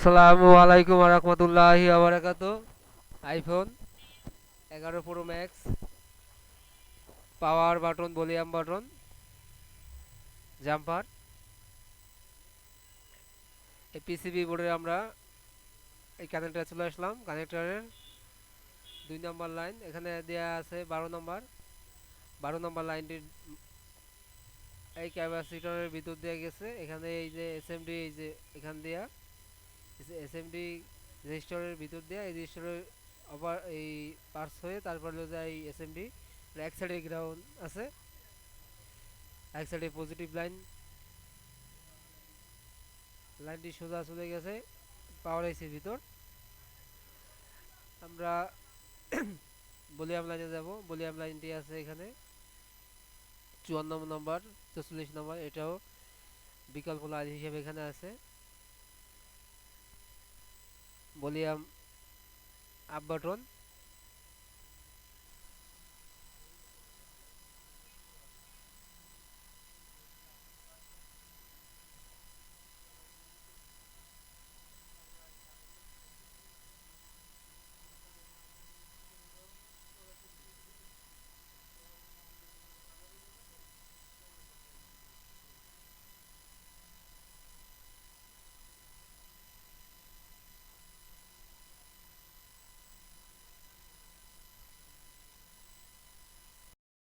আসসালামু আলাইকুম রহমতুল্লাহি আবরাকাত আইফোন এগারো pro max power button volume button jumper এই পিসিবি বোর্ডে আমরা এই কানেক্টার চলে আসলাম। কানেক্টরের দুই নম্বর লাইন এখানে দেয়া আছে বারো নম্বর বারো নম্বর লাইনটি এই ক্যাপাসিটরের ভিতর দেওয়া গেছে। এখানে এই যে এসএমডি এই যে এখান দিয়া। এসএমডি রেজিস্টারের ভিতর দিয়ে এই রেজিস্টারের আবার এই পার্স হয়ে তারপর হলো যায় এসএমডি এক সাইডে গ্রাউন্ড আছে, এক সাইডে পজিটিভ লাইন লাইনটি সোজা চলে গেছে পাওয়ার আইসির ভিতর। আমরা বলিয়াম লাইনে যাব বলিয়াম লাইনটি আছে এখানে, চুয়ান্ন নম্বর, চল্লিশ নম্বর, এটাও বিকল্প লাইন হিসেবে এখানে আছে। Volume up button